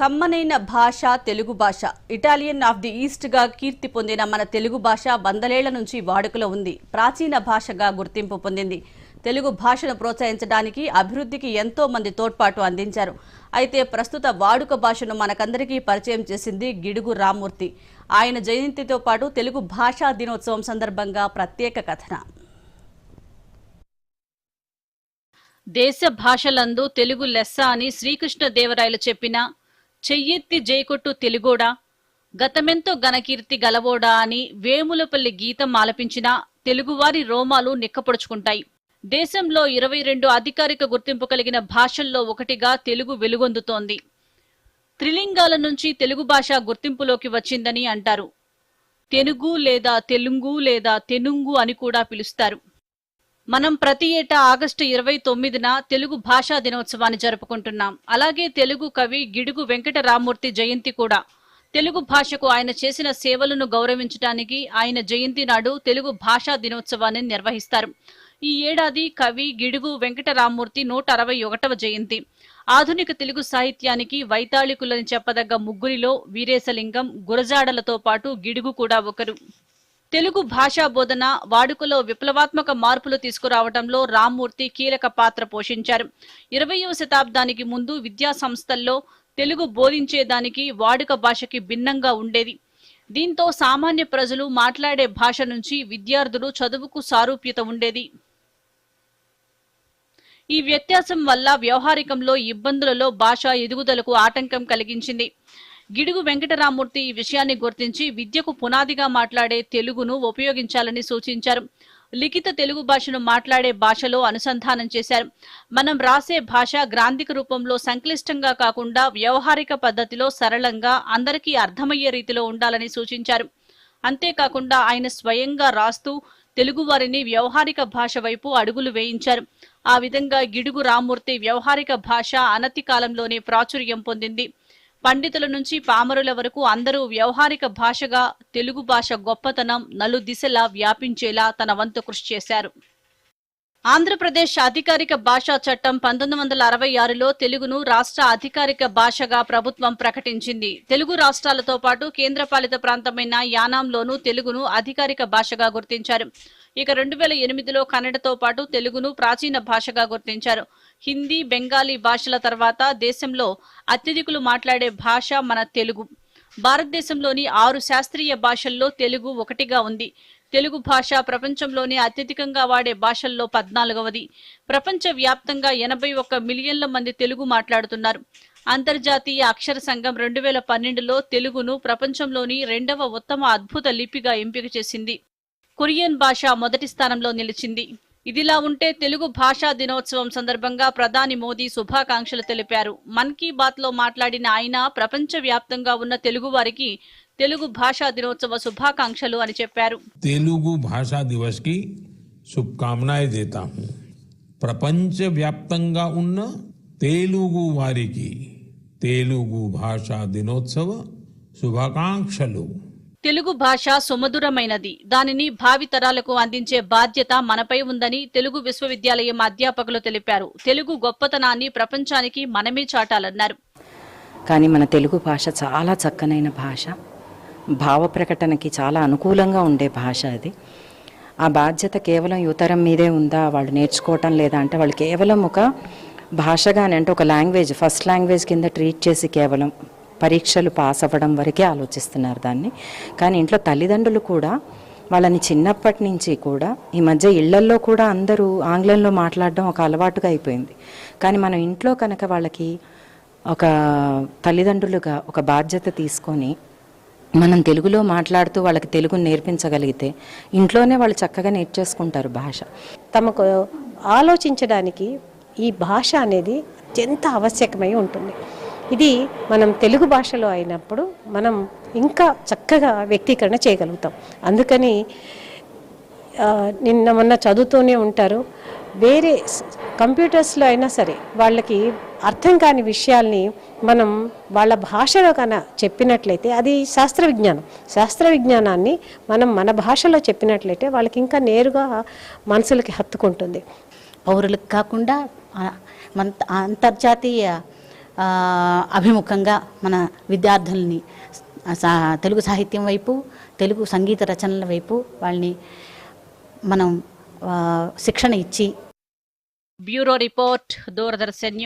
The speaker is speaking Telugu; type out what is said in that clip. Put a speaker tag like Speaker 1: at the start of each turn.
Speaker 1: కమ్మనైన భాష తెలుగు భాష. ఇటాలియన్ ఆఫ్ ది ఈస్ట్గా కీర్తి పొందిన మన తెలుగు భాష వందలేళ్ళ నుంచి వాడుకలో ఉంది. ప్రాచీన భాషగా గుర్తింపు పొందింది. తెలుగు భాషను ప్రోత్సహించడానికి అభివృద్ధికి ఎంతో మంది తోడ్పాటు అందించారు. అయితే ప్రస్తుత వాడుక భాషను మనకందరికీ పరిచయం చేసింది గిడుగు రామ్మూర్తి. ఆయన జయంతితో పాటు తెలుగు భాషా దినోత్సవం సందర్భంగా ప్రత్యేక కథన.
Speaker 2: దేశ భాషలందు తెలుగు లెస్స అని శ్రీకృష్ణదేవరాయలు చెప్పిన చెయ్యెత్తి జైకొట్టు తెలుగోడా? గతమెంతో ఘనకీర్తి గలవోడా అని వేములపల్లి గీతం ఆలపించినా తెలుగువారి రోమాలు నిక్కపొడుచుకుంటాయి. దేశంలో ఇరవై రెండు అధికారిక గుర్తింపు కలిగిన భాషల్లో ఒకటిగా తెలుగు వెలుగొందుతోంది. త్రిలింగాల నుంచి తెలుగు భాష గుర్తింపులోకి వచ్చిందని అంటారు. తెనుగు లేదా తెలుగు లేదా తెనుంగు అని కూడా పిలుస్తారు. మనం ప్రతి ఏటా ఆగస్టు ఇరవై తొమ్మిదిన తెలుగు భాషా దినోత్సవాన్ని జరుపుకుంటున్నాం. అలాగే తెలుగు కవి గిడుగు వెంకటరామూర్తి జయంతి కూడా. తెలుగు భాషకు ఆయన చేసిన సేవలను గౌరవించడానికి ఆయన జయంతి నాడు తెలుగు భాషా దినోత్సవాన్ని నిర్వహిస్తారు. ఈ ఏడాది కవి గిడుగు వెంకటరామూర్తి నూట అరవై ఒకటవ జయంతి. ఆధునిక తెలుగు సాహిత్యానికి వైతాళికులని చెప్పదగ్గ ముగ్గురిలో వీరేశలింగం గురజాడలతో పాటు గిడుగు కూడా ఒకరు. తెలుగు భాషా బోధన వాడుకలో విప్లవాత్మక మార్పులు తీసుకురావడంలో రామ్మూర్తి కీలక పాత్ర పోషించారు. ఇరవయో శతాబ్దానికి ముందు విద్యా సంస్థల్లో తెలుగు బోధించేదానికి వాడుక భాషకి భిన్నంగా ఉండేది. దీంతో సామాన్య ప్రజలు మాట్లాడే భాష నుంచి విద్యార్థులు చదువుకు సారూప్యత ఉండేది. ఈ వ్యత్యాసం వల్ల వ్యవహారికంలో ఇబ్బందులలో భాష ఎదుగుదలకు ఆటంకం కలిగించింది. గిడుగు వెంకటరామూర్తి ఈ విషయాన్ని గుర్తించి విద్యకు పునాదిగా మాట్లాడే తెలుగును ఉపయోగించాలని సూచించారు. లిఖిత తెలుగు భాషను మాట్లాడే భాషలో అనుసంధానం చేశారు. మనం రాసే భాష గ్రాంధిక రూపంలో సంక్లిష్టంగా కాకుండా వ్యవహారిక పద్ధతిలో సరళంగా అందరికీ అర్థమయ్యే రీతిలో ఉండాలని సూచించారు. అంతేకాకుండా ఆయన స్వయంగా రాస్తూ తెలుగువారిని వ్యవహారిక భాష వైపు అడుగులు వేయించారు. ఆ విధంగా గిడుగు రామ్మూర్తి వ్యవహారిక భాష అనతి కాలంలోనే ప్రాచుర్యం పొందింది. పండితుల నుంచి పామరుల వరకు అందరూ వ్యవహారిక భాషగా తెలుగు భాష గొప్పతనం నలు దిశలా వ్యాపించేలా తన వంతు కృషి చేశారు. ఆంధ్రప్రదేశ్ అధికారిక భాషా చట్టం పంతొమ్మిది వందల అరవై ఆరులో తెలుగును రాష్ట్ర అధికారిక భాషగా ప్రభుత్వం ప్రకటించింది. తెలుగు రాష్ట్రాలతో పాటు కేంద్రపాలిత ప్రాంతమైన యానాంలోనూ తెలుగును అధికారిక భాషగా గుర్తించారు. ఇక రెండు వేల ఎనిమిదిలో కన్నడతో పాటు తెలుగును ప్రాచీన భాషగా గుర్తించారు. హిందీ బెంగాలీ భాషల తర్వాత దేశంలో అత్యధికులు మాట్లాడే భాష మన తెలుగు. భారతదేశంలోని ఆరు శాస్త్రీయ భాషల్లో తెలుగు ఒకటిగా ఉంది. తెలుగు భాష ప్రపంచంలోనే అత్యధికంగా వాడే భాషల్లో పద్నాలుగవది. ప్రపంచ వ్యాప్తంగా ఎనభై ఒక్క మిలియన్ల మంది తెలుగు మాట్లాడుతున్నారు. అంతర్జాతీయ అక్షర సంఘం రెండు వేల పన్నెండులో తెలుగును ప్రపంచంలోని రెండవ ఉత్తమ అద్భుత లిపిగా ఎంపిక చేసింది. కొరియన్ భాష మొదటి స్థానంలో నిలిచింది. ఇదిలా ఉంటే తెలుగు భాషా దినోత్సవం సందర్భంగా ప్రధాని మోదీ శుభాకాంక్షలు తెలిపారు. మన్ కీ బాత్లో మాట్లాడిన ఆయన ప్రపంచ వ్యాప్తంగా ఉన్న తెలుగు వారికి తెలుగు భాషా దినోత్సవ శుభాకాంక్షలు అని చెప్పారు.
Speaker 3: తెలుగు భాషా దివస్కి శుభకామనాయే దేతా ప్రపంచ వ్యాప్తంగా ఉన్న తెలుగు వారికి తెలుగు భాషా దినోత్సవ శుభాకాంక్షలు.
Speaker 2: తెలుగు భాష సుమధురమైనది. దానిని భావితరాలకు అందించే బాధ్యత మనపై ఉందని తెలుగు విశ్వవిద్యాలయం అధ్యాపకులు తెలిపారు. తెలుగు గొప్పతనాన్ని ప్రపంచానికి మనమే చాటాలన్నారు.
Speaker 4: కానీ మన తెలుగు భాష చాలా చక్కనైన భాష. భావ ప్రకటనకి చాలా అనుకూలంగా ఉండే భాష అది. ఆ బాధ్యత కేవలం యువతరం మీదే ఉందా? వాళ్ళు నేర్చుకోవటం లేదా అంటే వాళ్ళు కేవలం ఒక భాషగానే అంటే ఒక లాంగ్వేజ్ ఫస్ట్ లాంగ్వేజ్ కింద ట్రీట్ చేసి కేవలం పరీక్షలు పాస్ అవ్వడం వరకే ఆలోచిస్తున్నారు దాన్ని. కానీ ఇంట్లో తల్లిదండ్రులు కూడా వాళ్ళని చిన్నప్పటి నుంచి కూడా ఈ మధ్య ఇళ్ళల్లో కూడా అందరూ ఆంగ్లంలో మాట్లాడడం ఒక అలవాటుగా అయిపోయింది. కానీ మనం ఇంట్లో కనుక వాళ్ళకి ఒక తల్లిదండ్రులుగా ఒక బాధ్యత తీసుకొని మనం తెలుగులో మాట్లాడుతూ వాళ్ళకి తెలుగు నేర్పించగలిగితే ఇంట్లోనే వాళ్ళు చక్కగా నేర్చేసుకుంటారు భాష.
Speaker 5: తమకు ఆలోచించడానికి ఈ భాష అనేది అత్యంత ఆవశ్యకమై ఉంటుంది. ఇది మనం తెలుగు భాషలో అయినప్పుడు మనం ఇంకా చక్కగా వ్యక్తీకరణ చేయగలుగుతాం. అందుకని నిన్న మొన్న చదువుతూనే ఉంటారు. వేరే కంప్యూటర్స్లో అయినా సరే వాళ్ళకి అర్థం కాని విషయాల్ని మనం వాళ్ళ భాషలో కన చెప్పినట్లయితే అది శాస్త్ర విజ్ఞానం. శాస్త్ర విజ్ఞానాన్ని మనం మన భాషలో చెప్పినట్లయితే వాళ్ళకి ఇంకా నేరుగా మనసులకి హత్తుకుంటుంది.
Speaker 6: పౌరులకు కాకుండా మన అంతర్జాతీయ అభిముఖంగా మన విద్యార్థుల్ని సా- తెలుగు సాహిత్యం వైపు తెలుగు సంగీత రచనల వైపు వాళ్ళని మనం శిక్షణ ఇచ్చి.
Speaker 2: Bureau report Doordarshan